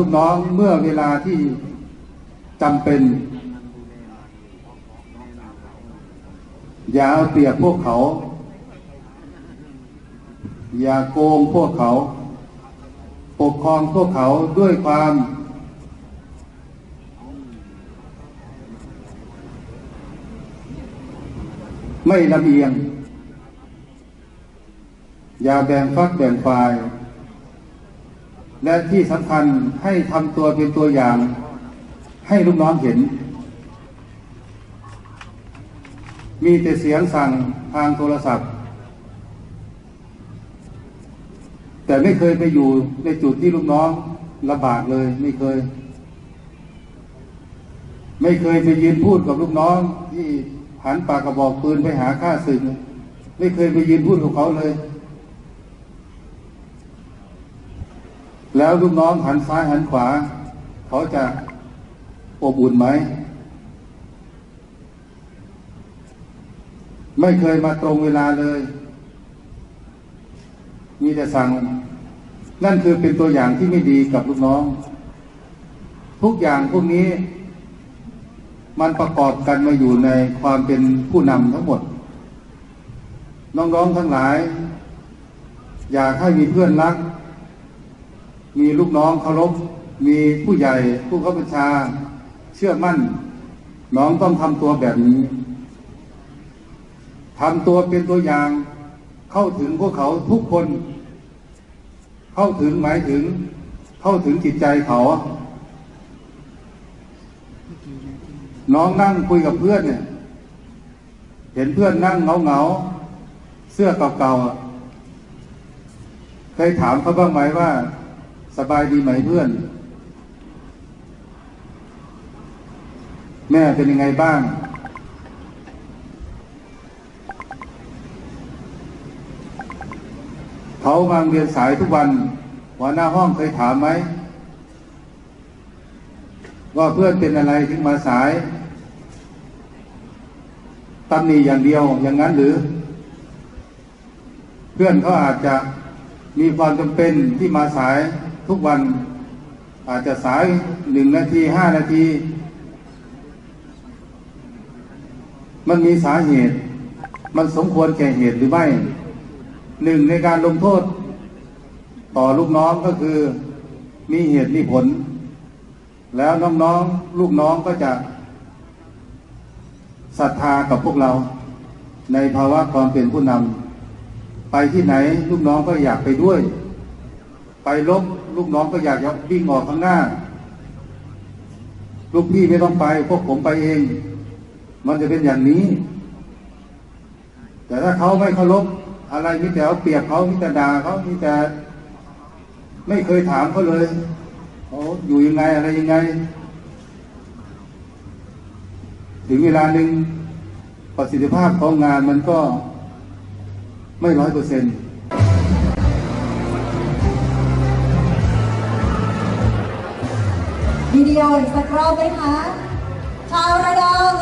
ลูกน้องเมื่อเวลาที่จำเป็น อย่าเอาเปรียบพวกเขา อย่าโกงพวกเขา ปกครองพวกเขาด้วยความไม่ลำเอียง อย่าแบ่งฟักแบ่งฝ่าย และที่สำคัญให้ทำตัวเป็นตัวอย่าง ให้ลูกน้องเห็น มีแต่เสียงสั่งทางโทรศัพท์ แต่ไม่เคยไปอยู่ในจุดที่ลูกน้องลำบากเลยไม่เคย ไม่เคยไปยืนพูดกับลูกน้อง ที่หันปากกระบอกปืนไปหาข้าศึกไม่เคยไปยืนพูดกับเขาเลย แล้วลูกน้องหันซ้ายหันขวา เขาจะอบอุ่นไหม ไม่เคยมาตรงเวลาเลย มีแต่สั่ง นั่นคือเป็นตัวอย่างที่ไม่ดีกับลูกน้อง ทุกอย่างพวกนี้ มันประกอบกันมาอยู่ในความเป็นผู้นำทั้งหมด น้องๆทั้งหลาย อยากให้มีเพื่อนรัก มีลูกน้องเคารพ มีผู้ใหญ่ผู้เข้าบัญชาเชื่อมั่น น้องต้องทำตัวแบบนี้ทำตัวเป็นตัวอย่าง เข้าถึงพวกเขาทุกคน เข้าถึงหมายถึง เข้าถึงจิตใจเขา น้องนั่งคุยกับเพื่อนเนี่ย เห็นเพื่อนนั่งเงาเงาเสื้อเก่าๆเคยถามเขาบ้างไหมว่า สบายดีไหมเพื่อน แม่เป็นยังไงบ้าง เขามาเรียนสายทุกวัน หัวหน้าห้องเคยถามไหม ว่าเพื่อนเป็นอะไรถึงมาสายตำหนิอย่างเดียวอย่างนั้นหรือ เพื่อนเขาอาจจะมีความจำเป็นที่มาสาย ทุกวันอาจจะสายหนึ่งนาทีห้านาที มันมีสาเหตุ มันสมควรแก่เหตุหรือไม่หนึ่งในการลงโทษ ต่อลูกน้องก็คือ มีเหตุมีผล แล้วน้องๆลูกน้องก็จะศรัทธากับพวกเรา ในภาวะความเป็นผู้นำไปที่ไหนลูกน้องก็อยากไปด้วย ไปลบลูกน้องก็อยากจะวิ่งออกข้างหน้า ลูกพี่ไม่ต้องไปพวกผมไปเอง มันจะเป็นอย่างนี้ แต่ถ้าเขาไม่เคารพอะไรมีแต่เอาเปรียบเขามีแต่ด่าเขามีแต่ไม่เคยถามเขาเลยเขาอยู่ยังไงอะไรยังไง ถึงเวลาหนึ่งประสิทธิภาพของงานมันก็ไม่ร้อยเปอร์เซ็นต์ วิดีโออีกสักรอบไหมคะ ชาวระดอง